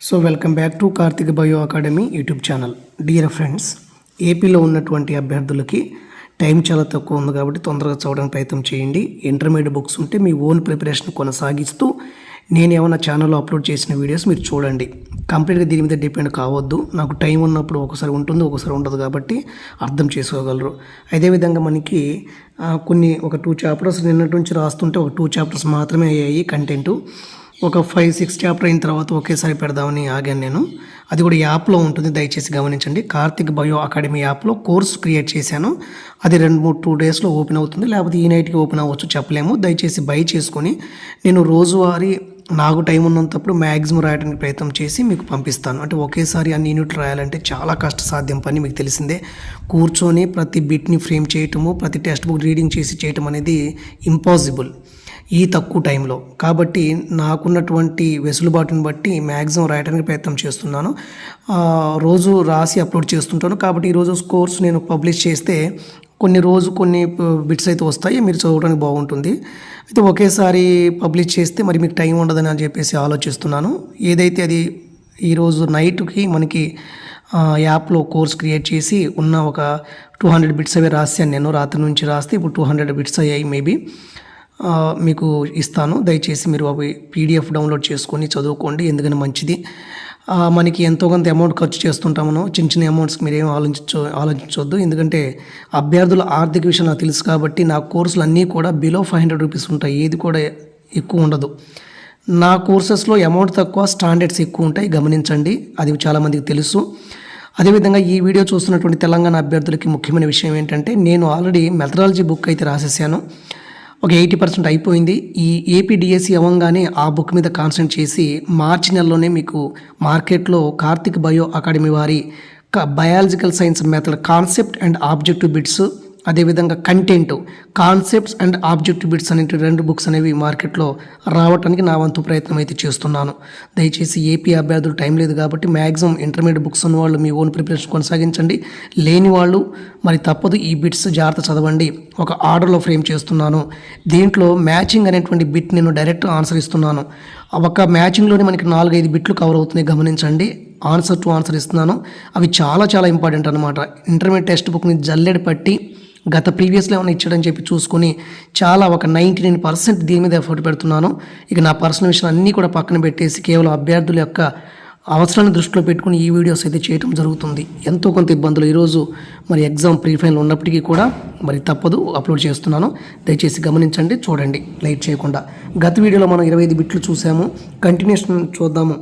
So welcome back to Karthik bio academy YouTube channel dear friends ఏపీలో ఉన్నటువంటి అభ్యర్థులకి time చాలా తక్కువ ఉంది కాబట్టి తొందరగా చదవడానికి ప్రయత్నం చేయండి. ఇంటర్మీడియట్ బుక్స్ ఉంటే మీ ఓన్ ప్రిపరేషన్ కొనసాగిస్తూ నేను ఏమైనా ఛానల్లో అప్లోడ్ చేసిన వీడియోస్ మీరు చూడండి. కంప్లీట్గా దీని మీద డిపెండ్ కావద్దు. నాకు టైం ఉన్నప్పుడు ఒకసారి ఉంటుంది ఒకసారి ఉండదు కాబట్టి అర్థం చేసుకోగలరు. అదేవిధంగా మనకి కొన్ని ఒక టూ చాప్టర్స్ నిన్నటి నుంచి రాస్తుంటే ఒక టూ చాప్టర్స్ మాత్రమే అయ్యాయి కంటెంటు ఒక ఫైవ్ సిక్స్ చాప్టర్ అయిన తర్వాత ఒకేసారి పెడదామని ఆగాను నేను. అది కూడా యాప్లో ఉంటుంది దయచేసి గమనించండి. కార్తిక్ బయో అకాడమీ యాప్లో కోర్స్ క్రియేట్ చేశాను. అది రెండు మూడు టూ డేస్లో ఓపెన్ అవుతుంది. లేకపోతే ఈ నైట్కి ఓపెన్ అవ్వచ్చు చెప్పలేము. దయచేసి బై చేసుకొని నేను రోజువారీ నాకు టైం ఉన్నంతప్పుడు మ్యాక్సిమం రాయడానికి ప్రయత్నం చేసి మీకు పంపిస్తాను. అంటే ఒకేసారి అన్ని యూనిట్లు రాయాలంటే చాలా కష్టసాధ్యం పని మీకు తెలిసిందే. కూర్చొని ప్రతి బిట్ని ఫ్రేమ్ చేయటము ప్రతి టెక్స్ట్ బుక్ రీడింగ్ చేసి చేయటం అనేది ఇంపాసిబుల్. ఈ తక్కువ టైంలో. కాబట్టి నాకున్నటువంటి వెసులుబాటుని బట్టి మ్యాక్సిమం రాయడానికి ప్రయత్నం చేస్తున్నాను. రోజు రాసి అప్లోడ్ చేస్తుంటాను. కాబట్టి ఈరోజు కోర్స్ నేను పబ్లిష్ చేస్తే కొన్ని రోజు కొన్ని బిట్స్ అయితే వస్తాయి. మీరు చదవడానికి బాగుంటుంది. అయితే ఒకేసారి పబ్లిష్ చేస్తే మరి మీకు టైం ఉండదని అని చెప్పేసి ఆలోచిస్తున్నాను. ఏదైతే అది ఈరోజు నైట్కి మనకి యాప్లో కోర్స్ క్రియేట్ చేసి ఉన్న ఒక టూ హండ్రెడ్ బిట్స్ అవి రాశాను నేను. రాత్రి నుంచి రాస్తే ఇప్పుడు టూ హండ్రెడ్ బిట్స్ అయ్యాయి మేబీ. మీకు ఇస్తాను. దయచేసి మీరు అవి పీడిఎఫ్ డౌన్లోడ్ చేసుకొని చదువుకోండి. ఎందుకని మంచిది? మనకి ఎంతో కొంత అమౌంట్ ఖర్చు చేస్తుంటాము చిన్న చిన్న అమౌంట్స్కి మీరేం ఆలోచించ ఆలోచించవద్దు ఎందుకంటే అభ్యర్థుల ఆర్థిక విషయం నాకు తెలుసు కాబట్టి నా కోర్సులు అన్నీ కూడా బిలో ఫైవ్ హండ్రెడ్ రూపీస్ ఉంటాయి. ఏది కూడా ఎక్కువ ఉండదు. నా కోర్సెస్లో అమౌంట్ తక్కువ స్టాండర్డ్స్ ఎక్కువ ఉంటాయి. గమనించండి. అది చాలామందికి తెలుసు. అదేవిధంగా ఈ వీడియో చూస్తున్నటువంటి తెలంగాణ అభ్యర్థులకి ముఖ్యమైన విషయం ఏంటంటే నేను ఆల్రెడీ మెథడాలజీ బుక్ అయితే రాసేసాను. ఒక ఎయిటీ పర్సెంట్ అయిపోయింది. ఈ ఏపీడిఎస్సి అవ్వగానే ఆ బుక్ మీద కాన్సన్ట్రేట్ చేసి మార్చి నెలలోనే మీకు మార్కెట్లో కార్తిక్ బయో అకాడమీ వారి biological science method concept and objective bits అదేవిధంగా content concepts and objective bits అనేటి రెండు బుక్స్ అనేవి మార్కెట్లో రావడానికి నా వంతు ప్రయత్నం అయితే చేస్తున్నాను. దయచేసి ఏపీ అభ్యర్థులు టైం లేదు కాబట్టి మ్యాక్సిమం ఇంటర్మీడియట్ బుక్స్ ఉన్న వాళ్ళు మీ ఓన్ ప్రిపరేషన్ కొనసాగించండి. లేని వాళ్ళు మరి తప్పదు ఈ బిట్స్ జాగ్రత్త చదవండి. ఒక ఆర్డర్లో ఫ్రేమ్ చేస్తున్నాను. దీంట్లో మ్యాచింగ్ అనేటువంటి బిట్ నేను డైరెక్ట్ ఆన్సర్ ఇస్తున్నాను. ఒక మ్యాచింగ్లోనే మనకి నాలుగైదు బిట్లు కవర్ అవుతున్నాయి గమనించండి. ఆన్సర్ టు ఆన్సర్ ఇస్తున్నాను. అవి చాలా చాలా ఇంపార్టెంట్ అనమాట ఇంటర్మీడియట్ టెక్స్ట్ బుక్ని జల్లెడ పట్టి గత ప్రీవియస్లో ఏమైనా ఇచ్చాడని చెప్పి చూసుకొని చాలా ఒక నైంటీ నైన్ పర్సెంట్ దీని మీద ఎఫర్ట్ పెడుతున్నాను. ఇక నా పర్సనల్ విషయాలు అన్నీ కూడా పక్కన పెట్టేసి కేవలం అభ్యర్థుల యొక్క అవసరాన్ని దృష్టిలో పెట్టుకుని ఈ వీడియోస్ అయితే చేయడం జరుగుతుంది. ఎంతో కొంత ఇబ్బందులు ఈరోజు మరి ఎగ్జామ్ ప్రీ ఫైనల్ ఉన్నప్పటికీ కూడా మరి తప్పదు అప్లోడ్ చేస్తున్నాను. దయచేసి గమనించండి చూడండి లైట్ చేయకుండా. గత వీడియోలో మనం ఇరవై ఐదు బిట్లు చూసాము. కంటిన్యూషన్ చూద్దాము.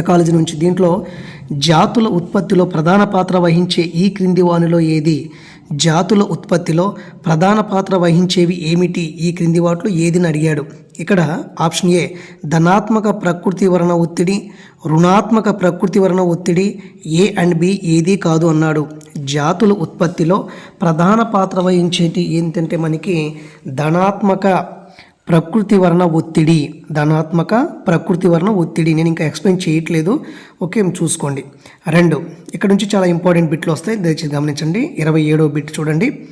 ఎకాలజీ నుంచి దీంట్లో జాతుల ఉత్పత్తిలో ప్రధాన పాత్ర వహించే ఈ క్రింది వానిలో ఏది? జాతుల ఉత్పత్తిలో ప్రధాన పాత్ర వహించేవి ఏమిటి? ఈ క్రింది వాటిలో ఏదిని అడిగాడు. ఇక్కడ ఆప్షన్ ఏ ధనాత్మక ప్రకృతి వలన ఒత్తిడి రుణాత్మక ప్రకృతి వలన ఒత్తిడి ఏ అండ్ బి ఏది కాదు అన్నాడు. జాతుల ఉత్పత్తిలో ప్రధాన పాత్ర వహించేటి ఏంటంటే మనకి ధనాత్మక ప్రకృతి వర్ణ ఒత్తిడి ధనాత్మక ప్రకృతి వర్ణ ఒత్తిడి. నేను ఇంకా ఎక్స్ప్లెయిన్ చేయట్లేదు. ఓకే చూసుకోండి. రెండు ఇక్కడ నుంచి చాలా ఇంపార్టెంట్ బిట్లు వస్తాయి. దయచేసి గమనించండి. ఇరవై ఏడో బిట్ చూడండి.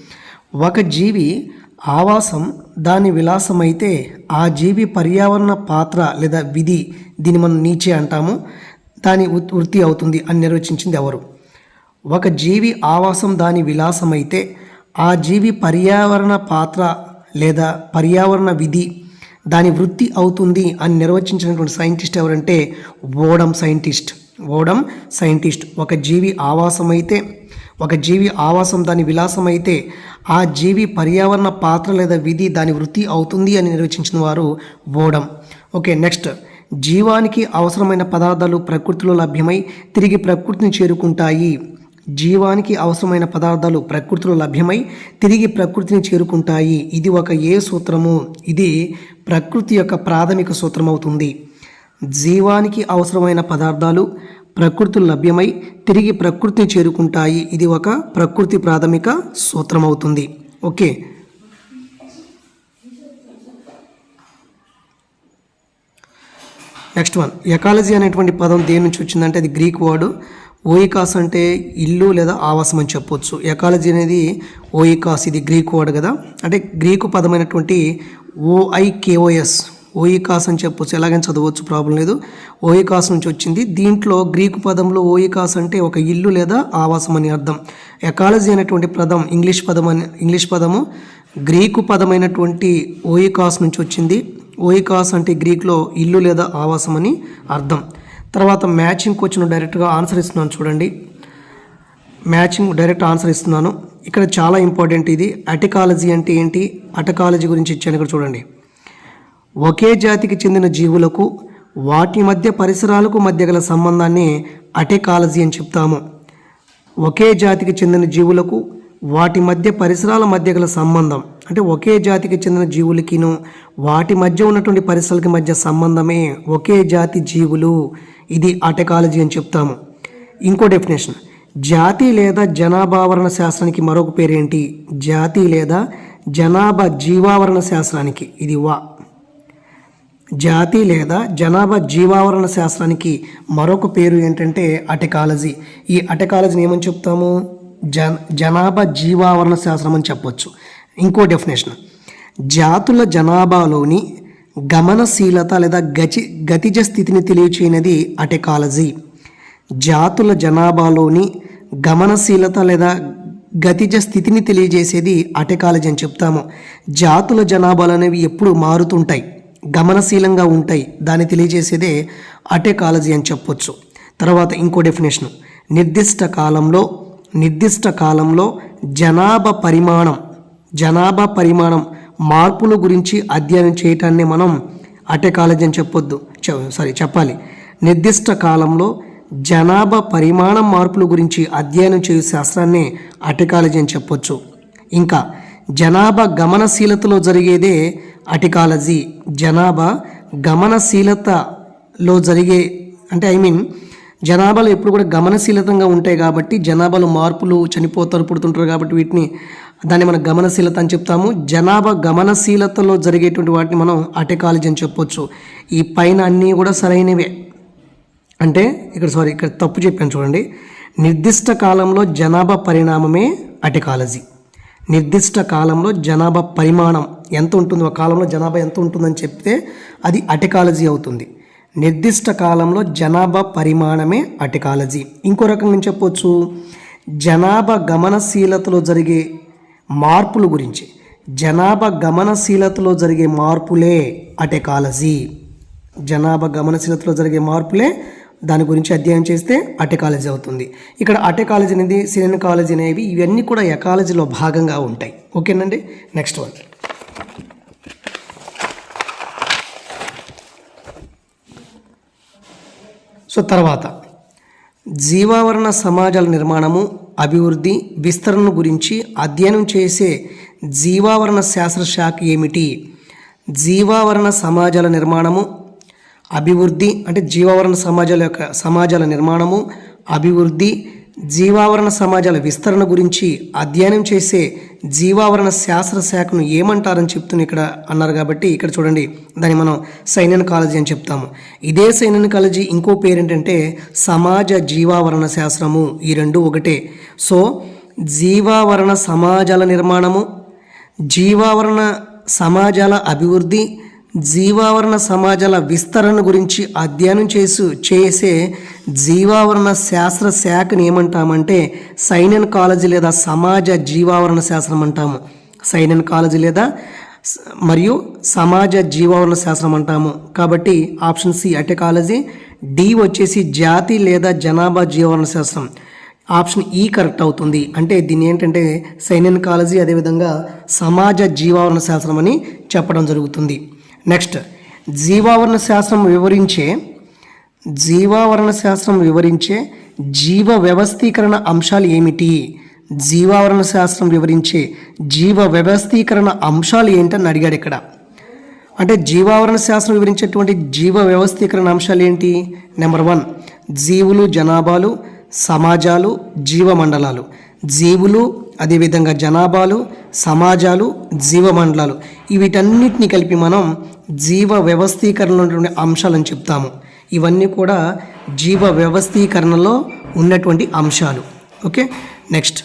ఒక జీవి ఆవాసం దాని విలాసం అయితే ఆ జీవి పర్యావరణ పాత్ర లేదా విధి దీన్ని మనం నీచే అంటాము. దాని ఉత్- వృత్తి అవుతుంది అని నిర్వచించింది ఎవరు? ఒక జీవి ఆవాసం దాని విలాసమైతే ఆ జీవి పర్యావరణ పాత్ర లేదా పర్యావరణ విధి దాని వృత్తి అవుతుంది అని నిర్వచించినటువంటి సైంటిస్ట్ ఎవరంటే ఓడం సైంటిస్ట్. ఓడం సైంటిస్ట్. ఒక జీవి ఆవాసమైతే ఒక జీవి ఆవాసం దాని విలాసమైతే ఆ జీవి పర్యావరణ పాత్ర లేదా విధి దాని వృత్తి అవుతుంది అని నిర్వచించిన వారు ఓడం ఓకే నెక్స్ట్. జీవానికి అవసరమైన పదార్థాలు ప్రకృతిలో లభ్యమై తిరిగి ప్రకృతిని చేరుకుంటాయి. జీవానికి అవసరమైన పదార్థాలు ప్రకృతిలో లభ్యమై తిరిగి ప్రకృతిని చేరుకుంటాయి. ఇది ఒక ఏ సూత్రము? ఇది ప్రకృతి యొక్క ప్రాథమిక సూత్రం అవుతుంది జీవానికి అవసరమైన పదార్థాలు ప్రకృతిలో లభ్యమై తిరిగి ప్రకృతిని చేరుకుంటాయి. ఇది ఒక ప్రకృతి ప్రాథమిక సూత్రం అవుతుంది ఓకే. Next one. ఎకాలజీ అనేటువంటి పదం దేని నుంచి వచ్చిందంటే అది గ్రీక్ వర్డ్. ఓయికాస్ అంటే ఇల్లు లేదా ఆవాసం అని చెప్పొచ్చు. ఎకాలజీ అనేది ఓయికాస్ ఇది గ్రీక్ వర్డ్ కదా? అంటే గ్రీకు పదమైనటువంటి ఓఐకేఓఎస్ ఓయికాస్ అని చెప్పొచ్చు. ఎలాగైనా చదవచ్చు ప్రాబ్లం లేదు. ఓయికాస్ నుంచి వచ్చింది. దీంట్లో గ్రీకు పదంలో ఓయికాస్ అంటే ఒక ఇల్లు లేదా ఆవాసం అని అర్థం. ఎకాలజీ అనేటువంటి పదం ఇంగ్లీష్ పదం అని ఇంగ్లీష్ పదము గ్రీకు పదమైనటువంటి ఓయికాస్ నుంచి వచ్చింది. ఓయికాస్ అంటే గ్రీక్లో ఇల్లు లేదా ఆవాసం అని అర్థం. తర్వాత మ్యాచింగ్ క్వశ్చన్ డైరెక్ట్గా ఆన్సర్ ఇస్తున్నాను చూడండి. మ్యాచింగ్ డైరెక్ట్ ఆన్సర్ ఇస్తున్నాను. ఇక్కడ చాలా ఇంపార్టెంట్ ఇది. అటికాలజీ అంటే ఏంటి? అటకాలజీ గురించి ఇచ్చాను ఇక్కడ చూడండి. ఒకే జాతికి చెందిన జీవులకు వాటి మధ్య పరిసరాలకు మధ్య గల సంబంధాన్ని అటెకాలజీ అని చెప్తాము. ఒకే జాతికి చెందిన జీవులకు వాటి మధ్య పరిసరాల మధ్య గల సంబంధం. అంటే ఒకే జాతికి చెందిన జీవులకిను వాటి మధ్య ఉన్నటువంటి పరిసరాలకి మధ్య సంబంధమే ఒకే జాతి జీవులు. ఇది అటెకాలజీ అని చెప్తాము. ఇంకో డెఫినేషన్ జాతి లేదా జనాభావరణ శాస్త్రానికి మరొక పేరేంటి? జాతి లేదా జనాభా జీవావరణ శాస్త్రానికి. ఇది వా. జాతి లేదా జనాభా జీవావరణ శాస్త్రానికి మరొక పేరు ఏంటంటే అటెకాలజీ ఈ అటెకాలజీని ఏమని చెప్తాము? జన జనాభా జీవావరణ శాస్త్రం అని చెప్పొచ్చు. ఇంకో డెఫినేషన్ జాతుల జనాభాలోని గమనశీలత లేదా గచి గతిజ స్థితిని తెలియచేయనది అటెకాలజీ. జాతుల జనాభాలోని గమనశీలత లేదా గతిజ స్థితిని తెలియజేసేది అటెకాలజీ అని చెప్తాము. జాతుల జనాభాలు అనేవి ఎప్పుడు మారుతుంటాయి గమనశీలంగా ఉంటాయి. దాన్ని తెలియజేసేదే అటెకాలజీ అని చెప్పొచ్చు. తర్వాత ఇంకో డెఫినేషన్ నిర్దిష్ట కాలంలో నిర్దిష్ట కాలంలో జనాభా పరిమాణం జనాభా పరిమాణం మార్పుల గురించి అధ్యయనం చేయటాన్ని మనం అటెకాలజీ అని చెప్పొద్దు. సారీ చెప్పాలి. నిర్దిష్ట కాలంలో జనాభా పరిమాణం మార్పుల గురించి అధ్యయనం చేయు శాస్త్రాన్ని అటెకాలజీ అని చెప్పొచ్చు. ఇంకా జనాభా గమనశీలతలో జరిగేదే అటికాలజీ. జనాభా గమనశీలతలో జరిగే అంటే ఐ మీన్ జనాభాలో ఎప్పుడు కూడా గమనశీలతంగా ఉంటాయి కాబట్టి జనాభాలో మార్పులు చనిపోతారు పుడుతుంటారు కాబట్టి వీటిని దాన్ని మనం గమనశీలత అని చెప్తాము. జనాభా గమనశీలతలో జరిగేటువంటి వాటిని మనం అటెకాలజీ అని చెప్పొచ్చు. ఈ పైన అన్నీ కూడా సరైనవే. అంటే ఇక్కడ సారీ ఇక్కడ తప్పు చెప్పాను చూడండి. నిర్దిష్ట కాలంలో జనాభా పరిణామమే అటెకాలజీ. నిర్దిష్ట కాలంలో జనాభా పరిమాణం ఎంత ఉంటుంది ఒక కాలంలో జనాభా ఎంత ఉంటుందని చెప్తే అది అటెకాలజీ అవుతుంది. నిర్దిష్ట కాలంలో జనాభా పరిమాణమే అటికాలజీ. ఇంకో రకంగా చెప్పొచ్చు? జనాభా గమనశీలతలో జరిగే మార్పుల గురించి. జనాభా గమనశీలతలో జరిగే మార్పులే అటెకాలజీ. జనాభా గమనశీలతలో జరిగే మార్పులే దాని గురించి అధ్యయనం చేస్తే అటెకాలజీ అవుతుంది. ఇక్కడ అటెకాలజీ అనేది సినిమా కాలేజీ అనేవి ఇవన్నీ కూడా ఎకాలజీలో భాగంగా ఉంటాయి. ఓకేనండి? Next one. సో తర్వాత జీవావరణ సమాజాల నిర్మాణము అభివృద్ధి విస్తరణ గురించి అధ్యయనం చేసే జీవావరణ శాస్త్ర శాఖ ఏమిటి? జీవావరణ సమాజాల నిర్మాణము అభివృద్ధి అంటే జీవావరణ సమాజాల యొక్క సమాజాల నిర్మాణము అభివృద్ధి జీవావరణ సమాజాల విస్తరణ గురించి అధ్యయనం చేసే జీవావరణ శాస్త్ర శాఖను ఏమంటారని చెప్తున్న ఇక్కడ అన్నారు కాబట్టి ఇక్కడ చూడండి దాన్ని మనం సైన్యన్ కాలేజీ అని చెప్తాము. ఇదే సైన్యన్ కాలేజీ ఇంకో పేరు ఏంటంటే సమాజ జీవావరణ శాస్త్రము ఈ రెండు ఒకటే. సో జీవావరణ సమాజాల నిర్మాణము జీవావరణ సమాజాల అభివృద్ధి జీవావరణ సమాజాల విస్తరణ గురించి అధ్యయనం చేసు చేసే జీవావరణ శాస్త్ర శాఖని ఏమంటామంటే సైనన్ కాలేజీ లేదా సమాజ జీవావరణ శాస్త్రం అంటాము. సైనన్ కాలేజీ లేదా మరియు సమాజ జీవావరణ శాస్త్రం అంటాము. కాబట్టి ఆప్షన్ సి అటెకాలజీ డి వచ్చేసి జాతి లేదా జనాభా జీవావరణ శాస్త్రం. ఆప్షన్ ఈ కరెక్ట్ అవుతుంది. అంటే దీన్ని ఏంటంటే సైనన్ కాలేజీ అదేవిధంగా సమాజ జీవావరణ శాస్త్రం అని చెప్పడం జరుగుతుంది. నెక్స్ట్ జీవావరణ శాస్త్రం వివరించే జీవావరణ శాస్త్రం వివరించే జీవ వ్యవస్థీకరణ అంశాలు ఏమిటి? జీవావరణ శాస్త్రం వివరించే జీవ వ్యవస్థీకరణ అంశాలు ఏంటని అడిగాడు ఇక్కడ. అంటే జీవావరణ శాస్త్రం వివరించేటువంటి జీవ వ్యవస్థీకరణ అంశాలు ఏంటి? నెంబర్ వన్ జీవులు జనాభాలు సమాజాలు జీవమండలాలు. జీవులు అదేవిధంగా జనాభాలు సమాజాలు జీవమండలాలు. వీటన్నిటిని కలిపి మనం జీవ వ్యవస్థీకరణలో ఉన్నటువంటి అంశాలని చెప్తాము. ఇవన్నీ కూడా జీవ వ్యవస్థీకరణలో ఉన్నటువంటి అంశాలు. ఓకే? నెక్స్ట్.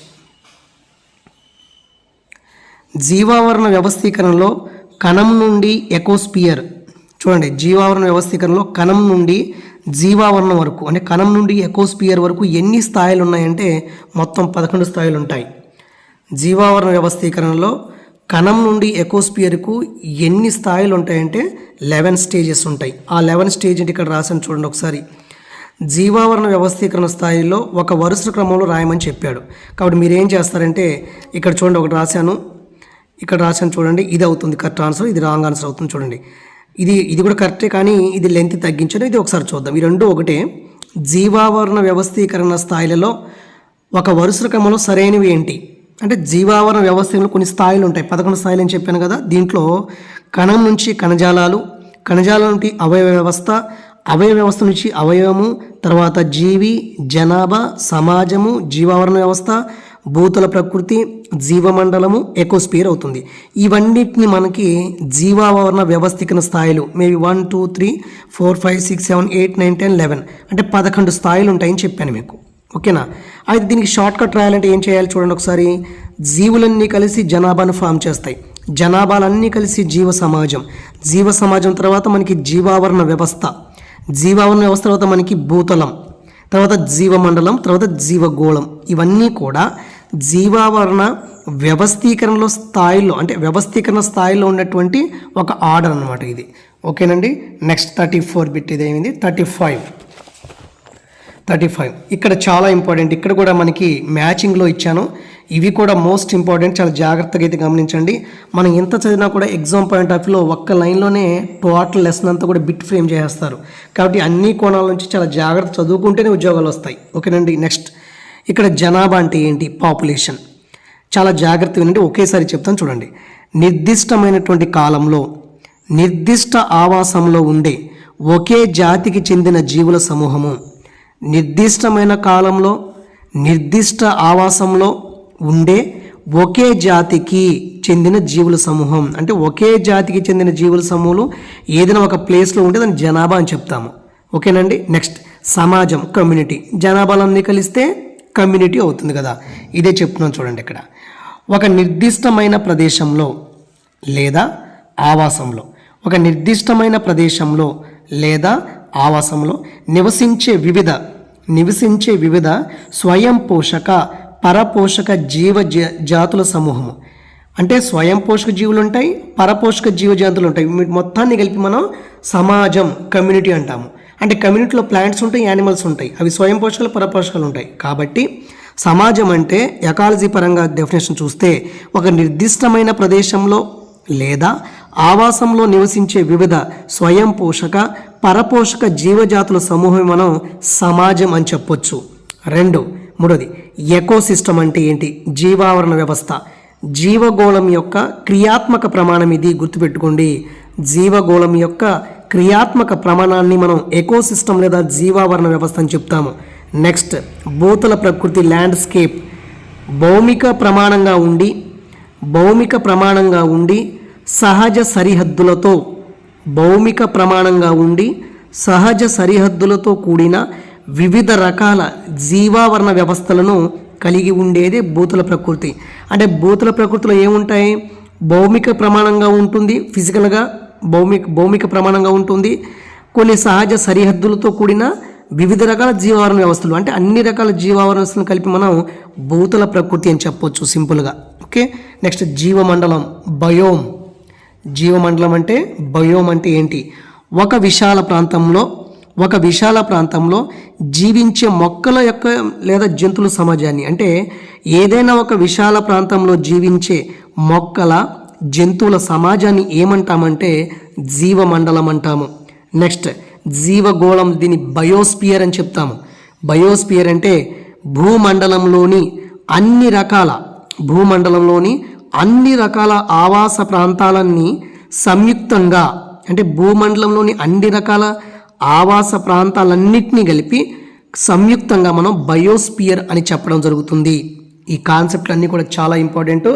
జీవావరణ వ్యవస్థీకరణలో కణం నుండి ఎకోస్పియర్. చూడండి జీవావరణ వ్యవస్థీకరణలో కణం నుండి జీవావరణం వరకు అంటే కణం నుండి ఎకోస్పియర్ వరకు ఎన్ని స్థాయిలు ఉన్నాయంటే మొత్తం పదకొండు స్థాయిలు ఉంటాయి జీవావరణ వ్యవస్థీకరణలో కణం నుండి ఎకోస్పియర్కు ఎన్ని స్థాయిలు ఉంటాయంటే లెవెన్ స్టేజెస్ ఉంటాయి. ఆ లెవెన్ స్టేజ్ అంటే ఇక్కడ రాశాను చూడండి ఒకసారి. జీవావరణ వ్యవస్థీకరణ స్థాయిలో ఒక వరుస క్రమంలో రాయమని చెప్పాడు. కాబట్టి మీరు ఏం చేస్తారంటే ఇక్కడ చూడండి ఒకటి రాశాను. ఇక్కడ రాశాను చూడండి ఇది అవుతుంది కరెక్ట్ ఆన్సర్ ఇది రాంగ్ ఆన్సర్ అవుతుంది చూడండి. ఇది ఇది కూడా కరెక్టే కానీ ఇది లెంత్ తగ్గించడం ఇది ఒకసారి చూద్దాం. ఈ రెండు ఒకటే. జీవావరణ వ్యవస్థీకరణ స్థాయిలలో ఒక వరుస క్రమంలో సరైనవి ఏంటి? అంటే జీవావరణ వ్యవస్థలో కొన్ని స్థాయిలు ఉంటాయి. పదకొండు స్థాయిలు అని చెప్పాను కదా దీంట్లో కణం నుంచి కణజాలాలు కణజాలం నుండి అవయవ వ్యవస్థ అవయవ వ్యవస్థ నుంచి అవయవము తర్వాత జీవి జనాభా సమాజము జీవావరణ వ్యవస్థ భూతల ప్రకృతి జీవమండలము ఎకోస్పియర్ అవుతుంది. ఇవన్నిటిని మనకి జీవావరణ వ్యవస్థీకరణ స్థాయిలు maybe one two three four five six seven eight nine ten eleven అంటే పదకొండు స్థాయిలు ఉంటాయని చెప్పాను మీకు. ఓకేనా? అయితే దీనికి షార్ట్ కట్ రాయాలంటే ఏం చేయాలి చూడండి ఒకసారి. జీవులన్నీ కలిసి జనాభాను ఫామ్ చేస్తాయి. జనాభాలన్నీ కలిసి జీవ సమాజం. జీవ సమాజం తర్వాత మనకి జీవావరణ వ్యవస్థ. జీవావరణ వ్యవస్థ తర్వాత మనకి భూతలం. తర్వాత జీవమండలం తర్వాత జీవగోళం. ఇవన్నీ కూడా జీవావరణ వ్యవస్థీకరణలో స్థాయిలో అంటే వ్యవస్థీకరణ స్థాయిలో ఉన్నటువంటి ఒక ఆర్డర్ అన్నమాట ఇది. ఓకేనండి? నెక్స్ట్ థర్టీ ఫోర్ బిట్ ఇది ఏమైంది? Thirty five. Thirty five. ఇక్కడ చాలా ఇంపార్టెంట్. ఇక్కడ కూడా మనకి మ్యాచింగ్లో ఇచ్చాను. ఇవి కూడా మోస్ట్ ఇంపార్టెంట్ చాలా జాగ్రత్తగా అయితే గమనించండి. మనం ఎంత చదివినా కూడా ఎగ్జామ్ పాయింట్ ఆఫ్ వ్యూలో ఒక్క లైన్లోనే టోటల్ లెసన్ అంతా కూడా బిట్ ఫ్రేమ్ చేస్తారు కాబట్టి అన్ని కోణాల నుంచి చాలా జాగ్రత్త చదువుకుంటేనే ఉద్యోగాలు వస్తాయి. ఓకేనండి నెక్స్ట్ ఇక్కడ జనాభా అంటే ఏంటి? పాపులేషన్ చాలా జాగ్రత్త వినండి ఒకేసారి చెప్తాను చూడండి. నిర్దిష్టమైనటువంటి కాలంలో నిర్దిష్ట ఆవాసంలో ఉండే ఒకే జాతికి చెందిన జీవుల సమూహము నిర్దిష్టమైన కాలంలో నిర్దిష్ట ఆవాసంలో ఉండే ఒకే జాతికి చెందిన జీవుల సమూహం. అంటే ఒకే జాతికి చెందిన జీవుల సమూహం ఏదైనా ఒక ప్లేస్లో ఉంటే దాన్ని జనాభా అని చెప్తాము. ఓకేనండి? నెక్స్ట్ సమాజం కమ్యూనిటీ. జనాభాలన్నీ కలిస్తే కమ్యూనిటీ అవుతుంది కదా. ఇదే చెప్తున్నాను చూడండి ఇక్కడ. ఒక నిర్దిష్టమైన ప్రదేశంలో లేదా ఆవాసంలో ఒక నిర్దిష్టమైన ప్రదేశంలో లేదా ఆవాసంలో నివసించే వివిధ నివసించే వివిధ స్వయం పోషక పరపోషక జీవ జాతుల సమూహము. అంటే స్వయం పోషక జీవులు ఉంటాయి పరపోషక జీవజాతులు ఉంటాయి మొత్తాన్ని కలిపి మనం సమాజం కమ్యూనిటీ అంటాము. అంటే కమ్యూనిటీలో ప్లాంట్స్ ఉంటాయి యానిమల్స్ ఉంటాయి. అవి స్వయం పోషకాలు పరపోషకాలు ఉంటాయి. కాబట్టి సమాజం అంటే ఎకాలజీ పరంగా డెఫినేషన్ చూస్తే ఒక నిర్దిష్టమైన ప్రదేశంలో లేదా ఆవాసంలో నివసించే వివిధ స్వయం పోషక పరపోషక జీవజాతుల సమూహం మనం సమాజం అని చెప్పొచ్చు. రెండు మూడోది ఎకోసిస్టమ్ అంటే ఏంటి? జీవావరణ వ్యవస్థ. జీవగోళం యొక్క క్రియాత్మక ప్రమాణం ఇది గుర్తుపెట్టుకోండి. జీవగోళం యొక్క క్రియాత్మక ప్రమాణాన్ని మనం ఎకోసిస్టమ్ లేదా జీవావరణ వ్యవస్థ అని చెప్తాము. నెక్స్ట్ భూతల ప్రకృతి ల్యాండ్స్కేప్. భౌమిక ప్రమాణంగా ఉండి భౌమిక ప్రమాణంగా ఉండి సహజ సరిహద్దులతో భౌమిక ప్రమాణంగా ఉండి సహజ సరిహద్దులతో కూడిన వివిధ రకాల జీవావరణ వ్యవస్థలను కలిగి ఉండేది భూతుల ప్రకృతి. అంటే భూతుల ప్రకృతిలో ఏముంటాయి? భౌమిక ప్రమాణంగా ఉంటుంది ఫిజికల్గా భౌమిక భౌమిక ప్రమాణంగా ఉంటుంది. కొన్ని సహజ సరిహద్దులతో కూడిన వివిధ రకాల జీవావరణ వ్యవస్థలు. అంటే అన్ని రకాల జీవావరణ వ్యవస్థలను కలిపి మనం భూతల ప్రకృతి అని చెప్పొచ్చు సింపుల్గా ఓకే? నెక్స్ట్ జీవమండలం బయోమ్. జీవమండలం అంటే బయోమ్ అంటే ఏంటి? ఒక విశాల ప్రాంతంలో ఒక విశాల ప్రాంతంలో జీవించే మొక్కల యొక్క లేదా జంతువుల సమాజాన్ని. అంటే ఏదైనా ఒక విశాల ప్రాంతంలో జీవించే మొక్కల జంతువుల సమాజాన్ని ఏమంటామంటే జీవమండలం అంటాము. నెక్స్ట్ జీవగోళం దీని బయోస్పియర్ అని చెప్తాము. బయోస్పియర్ అంటే భూమండలంలోని అన్ని రకాల భూమండలంలోని అన్ని రకాల ఆవాస ప్రాంతాలన్నీ సంయుక్తంగా అంటే భూమండలంలోని అన్ని రకాల ఆవాస ప్రాంతాలన్నింటినీ కలిపి సంయుక్తంగా మనం బయోస్పియర్ అని చెప్పడం జరుగుతుంది. ఈ కాన్సెప్ట్ అన్నీ కూడా చాలా ఇంపార్టెంట్.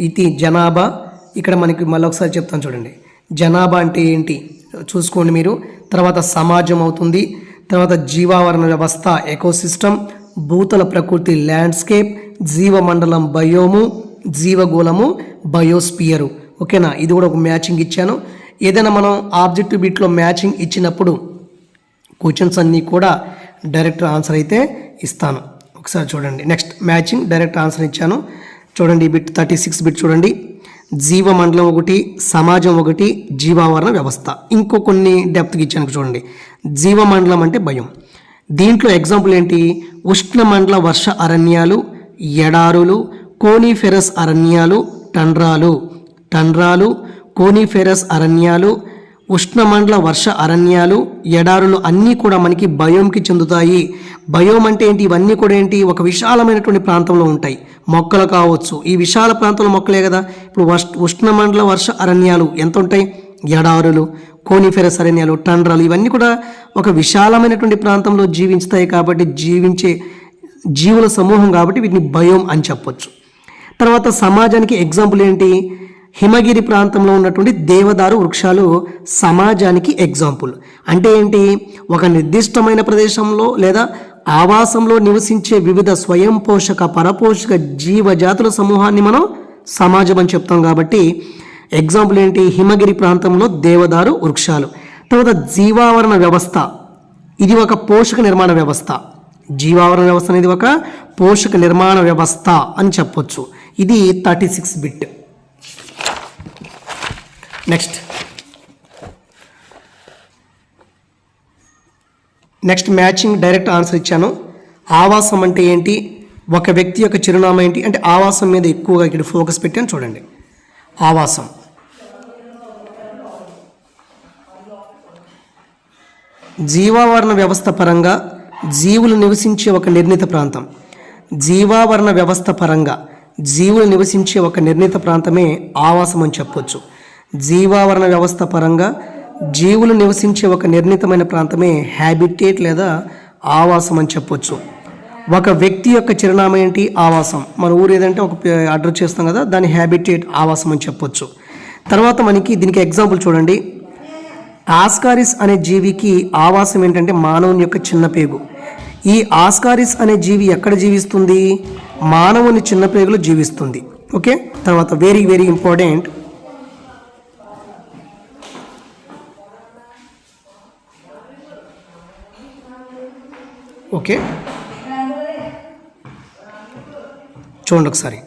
ఇది జనాభా. ఇక్కడ మనకి మళ్ళీ ఒకసారి చెప్తాను చూడండి. జనాభా అంటే ఏంటి? చూసుకోండి మీరు. తర్వాత సమాజం అవుతుంది. తర్వాత జీవావరణ వ్యవస్థ ఎకోసిస్టమ్ భూతల ప్రకృతి ల్యాండ్స్కేప్ జీవమండలం బయోము జీవగోళము బయోస్పియరు. ఓకేనా? ఇది కూడా ఒక మ్యాచింగ్ ఇచ్చాను. ఏదైనా మనం ఆబ్జెక్టివ్ బిట్లో మ్యాచింగ్ ఇచ్చినప్పుడు క్వశ్చన్స్ అన్నీ కూడా డైరెక్ట్ ఆన్సర్ అయితే ఇస్తాను. ఒకసారి చూడండి. నెక్స్ట్ మ్యాచింగ్ డైరెక్ట్ ఆన్సర్ ఇచ్చాను. చూడండి ఈ బిట్ థర్టీ సిక్స్ బిట్ చూడండి. జీవమండలం ఒకటి సమాజం ఒకటి జీవావరణ వ్యవస్థ. ఇంకో కొన్ని డెప్త్కి ఇచ్చాను చూడండి. జీవమండలం అంటే భయం. దీంట్లో ఎగ్జాంపుల్ ఏంటి? ఉష్ణమండల వర్ష అరణ్యాలు ఎడారులు కోనిఫెరస్ అరణ్యాలు టండ్రాలు టండ్రాలు కోనిఫెరస్ అరణ్యాలు ఉష్ణమండల వర్ష అరణ్యాలు ఎడారులు అన్నీ కూడా మనకి బయోమ్కి చెందుతాయి. బయోమ్ అంటే ఏంటి? ఇవన్నీ కూడా ఏంటి? ఒక విశాలమైనటువంటి ప్రాంతంలో ఉంటాయి. మొక్కలు కావచ్చు. ఈ విశాల ప్రాంతంలో మొక్కలే కదా? ఇప్పుడు వష్ ఉష్ణమండల వర్ష అరణ్యాలు ఎంత ఉంటాయి? ఎడారులు కోనిఫెరస్ అరణ్యాలు టండ్రాలు ఇవన్నీ కూడా ఒక విశాలమైనటువంటి ప్రాంతంలో జీవించుతాయి కాబట్టి జీవించే జీవుల సమూహం కాబట్టి వీటిని భయం అని చెప్పొచ్చు. తర్వాత సమాజానికి ఎగ్జాంపుల్ ఏంటి? హిమగిరి ప్రాంతంలో ఉన్నటువంటి దేవదారు వృక్షాలు సమాజానికి ఎగ్జాంపుల్. అంటే ఏంటి? ఒక నిర్దిష్టమైన ప్రదేశంలో లేదా ఆవాసంలో నివసించే వివిధ స్వయం పోషక పరపోషక జీవజాతుల సమూహాన్ని మనం సమాజం అని చెప్తాం కాబట్టి ఎగ్జాంపుల్ ఏంటి? హిమగిరి ప్రాంతంలో దేవదారు వృక్షాలు. తర్వాత జీవావరణ వ్యవస్థ. ఇది ఒక పోషక నిర్మాణ వ్యవస్థ. జీవావరణ వ్యవస్థ అనేది ఒక పోషక నిర్మాణ వ్యవస్థ అని చెప్పొచ్చు. ఇది thirty six bit. Next next matching direct answer ఇచ్చాను. ఆవాసం అంటే ఏంటి? ఒక వ్యక్తి యొక్క చిరునామా ఏంటి? అంటే ఆవాసం మీద ఎక్కువగా ఇక్కడ ఫోకస్ పెట్టాను చూడండి. ఆవాసం. జీవావరణ వ్యవస్థ పరంగా జీవులు నివసించే ఒక నిర్ణీత ప్రాంతం. జీవావరణ వ్యవస్థ పరంగా జీవులు నివసించే ఒక నిర్ణీత ప్రాంతమే ఆవాసం అని చెప్పొచ్చు. జీవావరణ వ్యవస్థ పరంగా జీవులు నివసించే ఒక నిర్ణీతమైన ప్రాంతమే హ్యాబిటేట్ లేదా ఆవాసం అని చెప్పొచ్చు. ఒక వ్యక్తి యొక్క చిరునామా ఏంటి? ఆవాసం. మన ఊరు ఏదంటే ఒక అడ్రస్ చేస్తాం కదా దాని హ్యాబిటేట్ ఆవాసం అని చెప్పొచ్చు. తర్వాత మనకి దీనికి ఎగ్జాంపుల్ చూడండి. ఆస్కారిస్ అనే జీవికి ఆవాసం ఏంటంటే మానవుని యొక్క చిన్న పేగు. ఈ ఆస్కారిస్ అనే జీవి ఎక్కడ జీవిస్తుంది? మానవుని చిన్న పేగులో జీవిస్తుంది. ఓకే? తర్వాత వెరీ వెరీ ఇంపార్టెంట్ ఓకే. చూడండి ఒకసారి.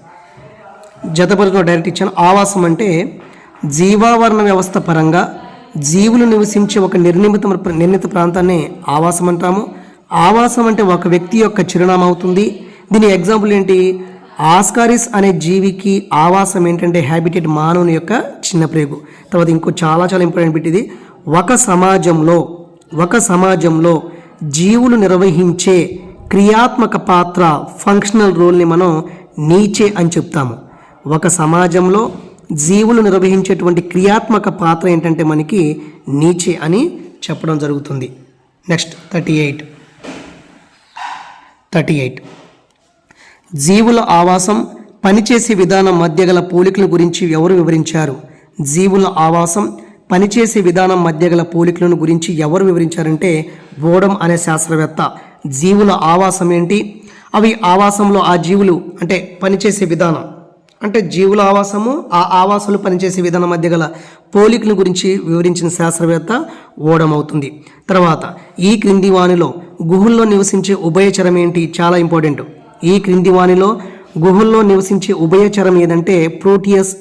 జతపరిలో డైరెక్ట్ ఇచ్చాను. ఆవాసం అంటే జీవావరణ వ్యవస్థ పరంగా జీవులు నివసించే ఒక నిర్నిమిత నిర్ణీత ప్రాంతాన్ని ఆవాసం అంటాము. ఆవాసం అంటే ఒక వ్యక్తి యొక్క చిరునామా అవుతుంది. దీని ఎగ్జాంపుల్ ఏంటి? ఆస్కారిస్ అనే జీవికి ఆవాసం ఏంటంటే హ్యాబిటేట్ మానవుని యొక్క చిన్న ప్రేగు. తర్వాత ఇంకో చాలా చాలా ఇంపార్టెంట్ పెట్టింది. ఇది ఒక సమాజంలో ఒక సమాజంలో జీవులు నిర్వహించే క్రియాత్మక పాత్ర ఫంక్షనల్ రోల్ని మనం నీచే అని చెప్తాము. ఒక సమాజంలో జీవులు నిర్వహించేటువంటి క్రియాత్మక పాత్ర ఏంటంటే మనకి నీచే అని చెప్పడం జరుగుతుంది. Next thirty eight thirty eight జీవుల ఆవాసం పనిచేసే విధానం మధ్య గల పోలికల గురించి ఎవరు వివరించారు? జీవుల ఆవాసం పనిచేసే విధానం మధ్య గల పోలికలను గురించి ఎవరు వివరించారంటే బోడం అనే శాస్త్రవేత్త. జీవుల ఆవాసం ఏంటి? అవి ఆవాసంలో ఆ జీవులు అంటే పనిచేసే విధానం. అంటే జీవుల ఆవాసము ఆ ఆవాసాలు పనిచేసే విధానం మధ్య గల పోలికల గురించి వివరించిన శాస్త్రవేత్త ఓడమవుతుంది తర్వాత ఈ క్రింది వాణిలో గుహల్లో నివసించే ఉభయచరం ఏంటి? చాలా ఇంపార్టెంట్. ఈ క్రింది వాణిలో గుహల్లో నివసించే ఉభయచరం ఏదంటే Proteus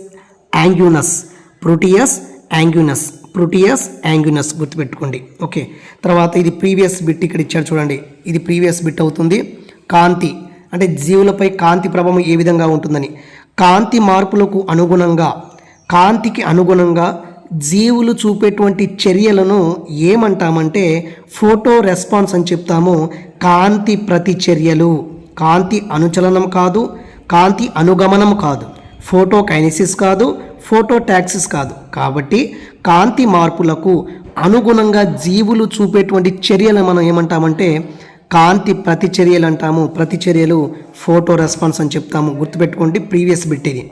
anguinus Proteus anguinus Proteus anguinus గుర్తుపెట్టుకోండి. ఓకే తర్వాత ఇది ప్రీవియస్ బిట్ ఇక్కడ ఇచ్చారు చూడండి. ఇది ప్రీవియస్ బిట్ అవుతుంది. కాంతి. అంటే జీవులపై కాంతి ప్రభావం ఏ విధంగా ఉంటుందని. కాంతి మార్పులకు అనుగుణంగా కాంతికి అనుగుణంగా జీవులు చూపేటువంటి చర్యలను ఏమంటామంటే ఫోటో రెస్పాన్స్ అని చెప్తాము. కాంతి ప్రతిచర్యలు. కాంతి అనుచలనం కాదు. కాంతి అనుగమనం కాదు. ఫోటో కైనసిస్ కాదు. ఫోటోటాక్సిస్ కాదు. కాబట్టి కాంతి మార్పులకు అనుగుణంగా జీవులు చూపేటువంటి చర్యలు మనం ఏమంటామంటే కాంతి ప్రతిచర్యలు అంటాము. ప్రతిచర్యలు ఫోటో రెస్పాన్స్ అని చెప్తాము. గుర్తుపెట్టుకోండి ప్రీవియస్ బిట్ ఇది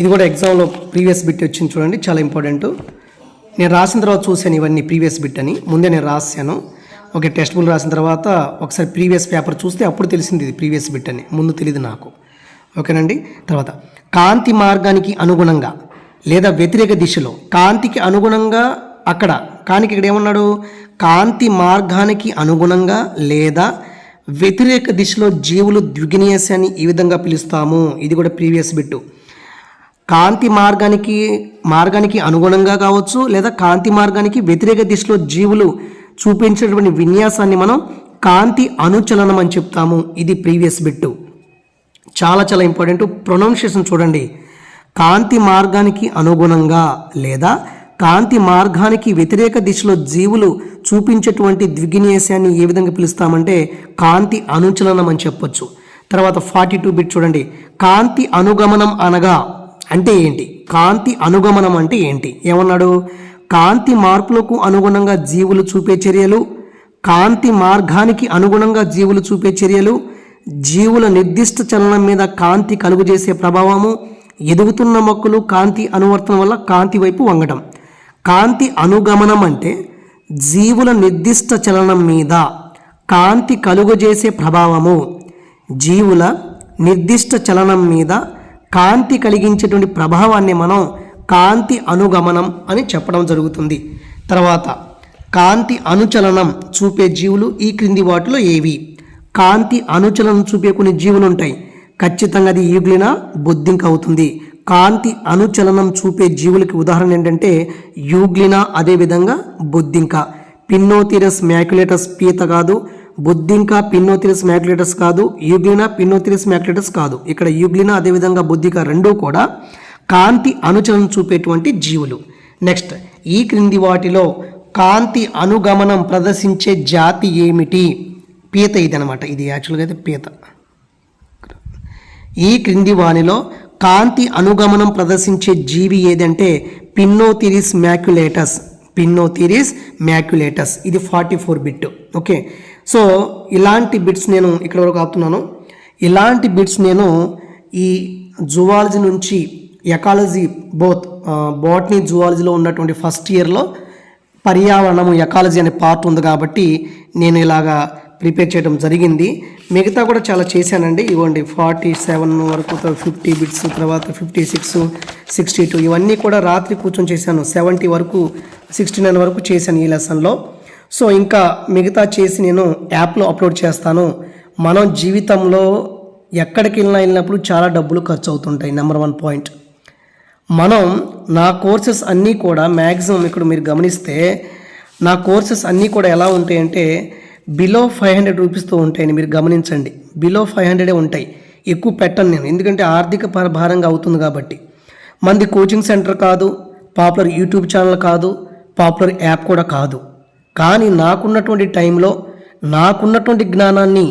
ఇది కూడా ఎగ్జామ్లో ప్రీవియస్ బిట్ వచ్చింది చూడండి చాలా ఇంపార్టెంట్ నేను రాసిన తర్వాత చూశాను ఇవన్నీ ప్రీవియస్ బిట్ అని. ముందే నేను రాశాను. ఓకే టెక్స్ట్ బుక్ రాసిన తర్వాత ఒకసారి ప్రీవియస్ పేపర్ చూస్తే అప్పుడు తెలిసింది ఇది ప్రీవియస్ బిట్ అని. ముందు తెలియదు నాకు. ఓకేనండి? తర్వాత కాంతి మార్గానికి అనుగుణంగా లేదా వ్యతిరేక దిశలో కాంతికి అనుగుణంగా అక్కడ కానికి ఇక్కడ ఏమన్నాడు? కాంతి మార్గానికి అనుగుణంగా లేదా వ్యతిరేక దిశలో జీవులు ద్విగినీయస్ అని ఈ విధంగా పిలుస్తాము. ఇది కూడా ప్రీవియస్ బిట్టు. కాంతి మార్గానికి మార్గానికి అనుగుణంగా కావచ్చు లేదా కాంతి మార్గానికి వ్యతిరేక దిశలో జీవులు చూపించేటువంటి విన్యాసాన్ని మనం కాంతి అనుచలనం అని చెప్తాము. ఇది ప్రీవియస్ బిట్టు. చాలా చాలా ఇంపార్టెంట్. ప్రొనౌన్సియేషన్ చూడండి. కాంతి మార్గానికి అనుగుణంగా లేదా కాంతి మార్గానికి వ్యతిరేక దిశలో జీవులు చూపించేటువంటి ద్విగ్నేశాన్ని ఏ విధంగా పిలుస్తామంటే కాంతి అనుచలనం అని చెప్పొచ్చు. తర్వాత ఫార్టీ టూ బిట్ చూడండి. కాంతి అనుగమనం అనగా అంటే ఏంటి? కాంతి అనుగమనం అంటే ఏంటి? ఏమన్నాడు? కాంతి మార్పులకు అనుగుణంగా జీవులు చూపే చర్యలు కాంతి మార్గానికి అనుగుణంగా జీవులు చూపే చర్యలు జీవుల నిర్దిష్ట చలనం మీద కాంతి కలుగజేసే ప్రభావము ఎదుగుతున్న మొక్కలు కాంతి అనువర్తనం వల్ల కాంతి వైపు వంగడం కాంతి అనుగమనం అంటే జీవుల నిర్దిష్ట చలనం మీద కాంతి కలుగజేసే ప్రభావము. జీవుల నిర్దిష్ట చలనం మీద కాంతి కలిగించేటువంటి ప్రభావాన్ని మనం కాంతి అనుగమనం అని చెప్పడం జరుగుతుంది. తర్వాత కాంతి అనుచలనం చూపే జీవులు ఈ క్రింది వాటిలో ఏవి? కాంతి అనుచలనం చూపే కొన్ని జీవులు ఉంటాయి ఖచ్చితంగా అది ఈగ్లిన బొద్దింక అవుతుంది కాంతి అనుచలనం చూపే జీవులకి ఉదాహరణ ఏంటంటే యూగ్లినా అదేవిధంగా బొద్దింక. పిన్నోతిరస్ మ్యాక్యులేటస్ పీత కాదు బొద్దింక పిన్నోతిరిస్ మ్యాక్యులేటస్ కాదు యూగ్లినా పిన్నోతిరిస్ మ్యాక్యులేటస్ కాదు. ఇక్కడ యూగ్లినా అదేవిధంగా బుద్ధిగా రెండూ కూడా కాంతి అనుచరణ చూపేటువంటి జీవులు. నెక్స్ట్ ఈ క్రింది వాటిలో కాంతి అనుగమనం ప్రదర్శించే జాతి ఏమిటి? పీత ఇది అనమాట ఇది యాక్చువల్గా అయితే పీత. ఈ క్రింది వానిలో కాంతి అనుగమనం ప్రదర్శించే జీవి ఏదంటే పిన్నోతిరిస్ మ్యాక్యులేటస్. Pinnotheres maculatus. ఇది forty four bit okay. So ఇలాంటి బిట్స్ నేను ఇక్కడ వరకు ఆపుతున్నాను. ఇలాంటి బిట్స్ నేను ఈ జువాలజీ నుంచి ఎకాలజీ బోత్ బాటనీ జువాలజీలో ఉన్నటువంటి ఫస్ట్ ఇయర్లో పర్యావరణము ఎకాలజీ అనే పార్ట్ ఉంది కాబట్టి నేను ఇలాగా ప్రిపేర్ చేయడం జరిగింది. మిగతా కూడా చాలా చేశానండి. ఇవ్వండి ఫార్టీ సెవెన్ వరకు ఫిఫ్టీ బిట్స్ తర్వాత ఫిఫ్టీ సిక్స్ సిక్స్టీ టూ ఇవన్నీ కూడా రాత్రి కూర్చొని చేశాను. సెవెంటీ వరకు సిక్స్టీ నైన్ వరకు చేశాను ఈ లెసన్లో. సో ఇంకా మిగతా చేసి నేను యాప్లో అప్లోడ్ చేస్తాను. మనం జీవితంలో ఎక్కడికి వెళ్ళినా వెళ్ళినప్పుడు చాలా డబ్బులు ఖర్చు అవుతుంటాయి నెంబర్ వన్ పాయింట్ మనం నా కోర్సెస్ అన్నీ కూడా మ్యాక్సిమం ఇక్కడ మీరు గమనిస్తే నా కోర్సెస్ అన్నీ కూడా ఎలా ఉంటాయంటే బిలో ఫైవ్ హండ్రెడ్ రూపీస్తో ఉంటాయని మీరు గమనించండి. బిలో ఫైవ్ హండ్రెడే ఉంటాయి. ఎక్కువ పెట్టను నేను. ఎందుకంటే ఆర్థిక పర- భారంగా అవుతుంది కాబట్టి. మంది కోచింగ్ సెంటర్ కాదు పాపులర్ యూట్యూబ్ ఛానల్ కాదు పాపులర్ యాప్ కూడా కాదు. కానీ నాకున్నటువంటి టైంలో నాకున్నటువంటి జ్ఞానాన్ని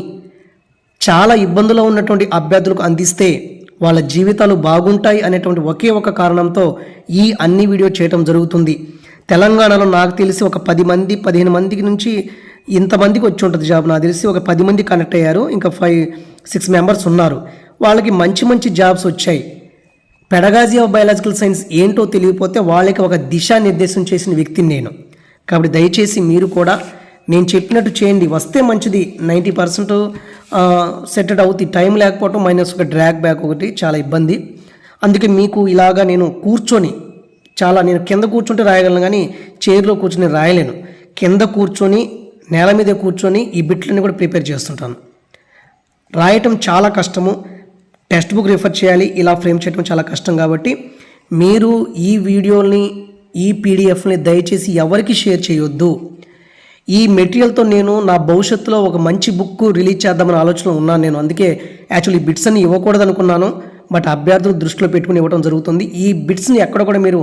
చాలా ఇబ్బందులో ఉన్నటువంటి అభ్యర్థులకు అందిస్తే వాళ్ళ జీవితాలు బాగుంటాయి అనేటువంటి ఒకే ఒక కారణంతో ఈ అన్ని వీడియో చేయటం జరుగుతుంది. తెలంగాణలో నాకు తెలిసి ఒక పది మంది పదిహేను మందికి నుంచి ఇంతమందికి వచ్చి ఉంటుంది జాబ్. నాకు తెలిసి ఒక పది మంది కనెక్ట్ అయ్యారు. ఇంకా ఫైవ్ సిక్స్ మెంబర్స్ ఉన్నారు. వాళ్ళకి మంచి మంచి జాబ్స్ వచ్చాయి. పెడగాజీ ఆఫ్ బయాలజికల్ సైన్స్ ఏంటో తెలియకపోతే వాళ్ళకి ఒక దిశానిర్దేశం చేసిన వ్యక్తిని నేను. కాబట్టి దయచేసి మీరు కూడా నేను చెప్పినట్టు చేయండి. వస్తే మంచిది. నైంటీ పర్సెంట్ సెటెడ్ అవుతుంది టైం లేకపోవటం మైనస్ ఒక డ్రాగ్ బ్యాక్ ఒకటి చాలా ఇబ్బంది. అందుకే మీకు ఇలాగా నేను కూర్చొని చాలా నేను కింద కూర్చుంటే రాయగలను కానీ చైర్లో కూర్చొని రాయలేను. కింద కూర్చొని నేల మీద కూర్చొని ఈ బిట్లన్నీ కూడా ప్రిపేర్ చేస్తుంటాను. రాయటం చాలా కష్టము. టెక్స్ట్ బుక్ రిఫర్ చేయాలి. ఇలా ఫ్రేమ్ చేయడం చాలా కష్టం కాబట్టి మీరు ఈ వీడియోని ఈ పీడిఎఫ్ని దయచేసి ఎవరికి షేర్ చేయొద్దు. ఈ మెటీరియల్తో నేను నా భవిష్యత్తులో ఒక మంచి బుక్ రిలీజ్ చేద్దామని ఆలోచన ఉన్నాను నేను. అందుకే యాక్చువల్లీ బిట్స్ అని ఇవ్వకూడదు అనుకున్నాను బట్ అభ్యర్థులు దృష్టిలో పెట్టుకుని ఇవ్వడం జరుగుతుంది. ఈ బిట్స్ని ఎక్కడ కూడా మీరు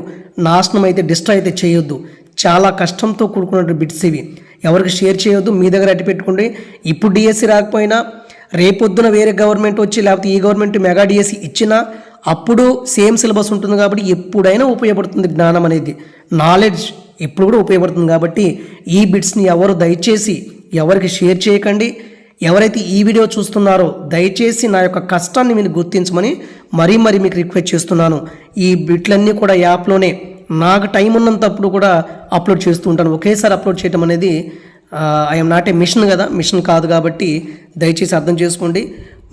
నాశనం అయితే డిస్ట్రా అయితే చేయొద్దు. చాలా కష్టంతో కూడుకున్న బిట్స్ ఇవి. ఎవరికి షేర్ చేయొద్దు మీ దగ్గర అట్టి పెట్టుకోండి. ఇప్పుడు డిఎస్సి రాకపోయినా రేపొద్దున వేరే గవర్నమెంట్ వచ్చి లేకపోతే ఈ గవర్నమెంట్ మెగా డిఎస్సి ఇచ్చినా అప్పుడు సేమ్ సిలబస్ ఉంటుంది కాబట్టి ఎప్పుడైనా ఉపయోగపడుతుంది జ్ఞానం అనేది. నాలెడ్జ్ ఎప్పుడు కూడా ఉపయోగపడుతుంది కాబట్టి ఈ బిట్స్ని ఎవరు దయచేసి ఎవరికి షేర్ చేయకండి. ఎవరైతే ఈ వీడియో చూస్తున్నారో దయచేసి నా యొక్క కష్టాన్ని మీరు గుర్తించమని మరీ మరీ మీకు రిక్వెస్ట్ చేస్తున్నాను. ఈ బిట్లన్నీ కూడా యాప్లోనే నాకు టైం ఉన్నంతప్పుడు కూడా అప్లోడ్ చేస్తూ ఉంటాను. ఒకేసారి అప్లోడ్ చేయడం అనేది ఐఎమ్ నాట్ ఏ మిషన్ కదా. మిషన్ కాదు కాబట్టి దయచేసి అర్థం చేసుకోండి.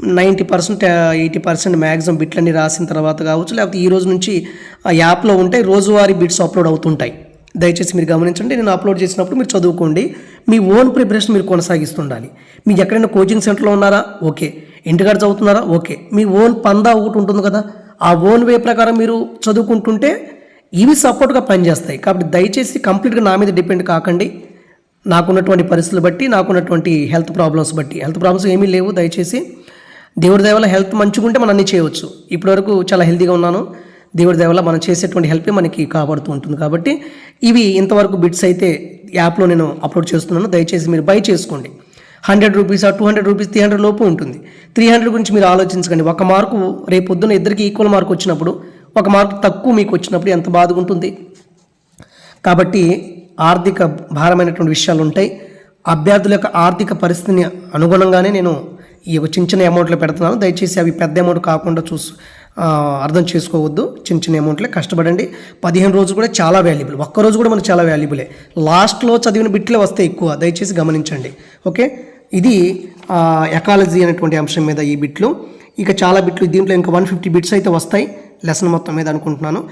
Ninety percent eighty percent maximum బిట్లన్నీ రాసిన తర్వాత కావచ్చు లేకపోతే ఈ రోజు నుంచి ఆ యాప్లో ఉంటే రోజువారీ బిట్స్ అప్లోడ్ అవుతుంటాయి. దయచేసి మీరు గమనించండి నేను అప్లోడ్ చేసినప్పుడు మీరు చదువుకోండి. మీ ఓన్ ప్రిపరేషన్ మీరు కొనసాగిస్తుండాలి. మీకు ఎక్కడైనా కోచింగ్ సెంటర్లో ఉన్నారా? ఓకే. ఇంటికాడ చదువుతున్నారా? ఓకే. మీ ఓన్ పందా ఒకటి ఉంటుంది కదా ఆ ఓన్ వే ప్రకారం మీరు చదువుకుంటుంటే ఇవి సపోర్ట్గా పనిచేస్తాయి. కాబట్టి దయచేసి కంప్లీట్గా నా మీద డిపెండ్ కాకండి. నాకున్నటువంటి పరిస్థితులు బట్టి నాకున్నటువంటి హెల్త్ ప్రాబ్లమ్స్ బట్టి. హెల్త్ ప్రాబ్లమ్స్ ఏమీ లేవు. దయచేసి దేవుడి దేవల హెల్త్ మంచిగా ఉంటే మనం అన్నీ చేయవచ్చు. ఇప్పటివరకు చాలా హెల్తీగా ఉన్నాను. దేవుడి దేవల మనం చేసేటువంటి హెల్ప్ మనకి కాపాడుతూ ఉంటుంది కాబట్టి ఇవి ఇంతవరకు బిట్స్ అయితే యాప్లో నేను అప్లోడ్ చేస్తున్నాను. దయచేసి మీరు బై చేసుకోండి. Hundred rupees two hundred rupees three hundred లోపు ఉంటుంది. త్రీ హండ్రెడ్ గురించి మీరు ఆలోచించకండి. ఒక మార్కు రేపు పొద్దున ఇద్దరికి ఈక్వల్ మార్క్ వచ్చినప్పుడు ఒక మార్క్ తక్కువ మీకు వచ్చినప్పుడు ఎంత బాధగా ఉంటుంది? కాబట్టి ఆర్థిక భారమైనటువంటి విషయాలు ఉంటాయి. అభ్యర్థుల యొక్క ఆర్థిక పరిస్థితిని అనుగుణంగానే నేను ఈ చిన్న చిన్న అమౌంట్లో పెడుతున్నాను. దయచేసి అవి పెద్ద అమౌంట్ కాకుండా చూసు అర్థం చేసుకోవద్దు. చిన్న చిన్న అమౌంట్లే. కష్టపడండి. పదిహేను రోజులు కూడా చాలా వాల్యుబుల్ ఒక్క రోజు కూడా మనకు చాలా వాల్యుబులే లాస్ట్లో చదివిన బిట్లే వస్తాయి ఎక్కువ. దయచేసి గమనించండి. ఓకే? ఇది ఎకాలజీ అనేటువంటి అంశం మీద ఈ బిట్లు. ఇక చాలా బిట్లు. దీంట్లో ఇంకా వన్ ఫిఫ్టీ బిట్స్ అయితే వస్తాయి. లెసన్ మొత్తం మీద అనుకుంటున్నాను.